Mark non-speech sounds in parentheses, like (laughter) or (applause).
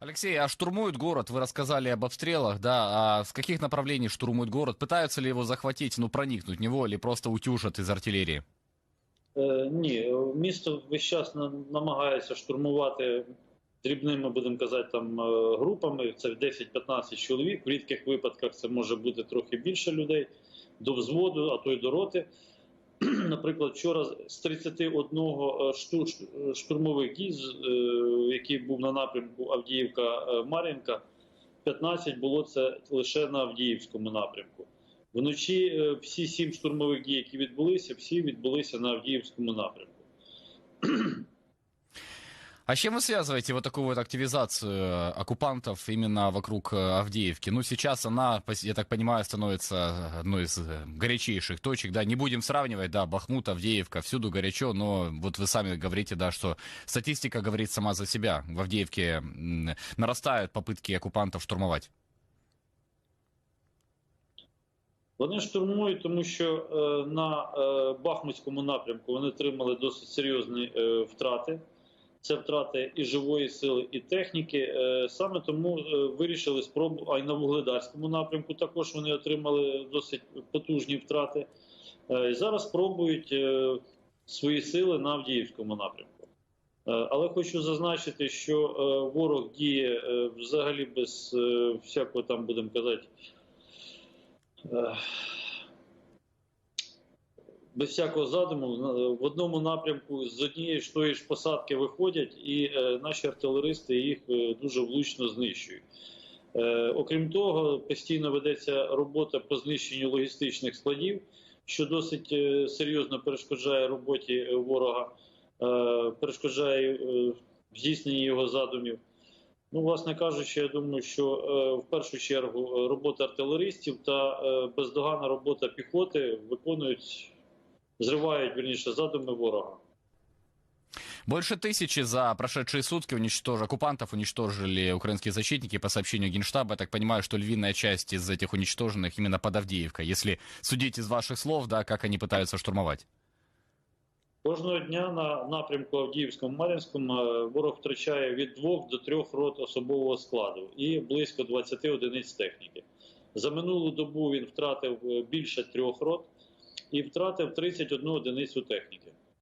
Алексей, а штурмуют город? Вы рассказали об обстрелах, да? А с каких направлений штурмуют город? Пытаются ли его захватить, ну, проникнуть в него, или просто утюжат из артиллерии? Е, ні, місто весь час на- намагається штурмувати дрібними, будемо казати, там е, групами. Це 10-15 чоловік. В рідких випадках це може бути трохи більше людей до взводу, а то й до роти. (clears throat) Наприклад, вчора з 31 штурмових дій, е, який був на напрямку Авдіївка-Мар'їнка, 15 було це лише на Авдіївському напрямку. Вночі е, всі сім штурмових дій, які відбулися, всі відбулися на Авдіївському напрямку. (clears throat) А с чем вы связываете вот такую вот активизацию э, оккупантов именно вокруг э, Авдеевки? Ну, сейчас она, я так понимаю, становится одной из э, горячейших точек, да, не будем сравнивать, да, Бахмут, Авдеевка, всюду горячо, но вот вы сами говорите, да, что статистика говорит сама за себя. В Авдеевке нарастают попытки оккупантов штурмовать. Вони штурмують, тому що на Бахмутському напрямку вони отримали досить серйозні втрати. Це втрати і живої сили, і техніки. Е, саме тому е, вирішили спробу. А й на Вугледарському напрямку також вони отримали досить потужні втрати. Е, і зараз спробують свої сили на Авдіївському напрямку. Але хочу зазначити, що ворог діє взагалі без всякого там, будемо казати, без всякого задуму в одному напрямку з однієї ж тої ж посадки виходять, і е, наші артилеристи їх е, дуже влучно знищують. Е, окрім того, постійно ведеться робота по знищенню логістичних складів, що досить серйозно перешкоджає роботі ворога, перешкоджає здійсненні його задумів. Ну, власне кажучи, я думаю, що в першу чергу робота артилеристів та бездоганна робота піхоти виконують, зривають вірніше задуми ворога. Больше тысячи за прошедшие сутки уничтож... оккупантов уничтожили украинские защитники по сообщению Генштаба. Я так понимаю, что львиная часть из этих уничтоженных именно под Авдеевкой. Если судить из ваших слов, да, как они пытаются штурмовать. Кожного дня на напрямку Авдіївському Мар'їнському е, ворог втрачає від двох до трьох рот особового складу і близько 20 одиниць техніки. За минулу добу він втратив е, більше трьох рот і втратив 31 одиницю техніки.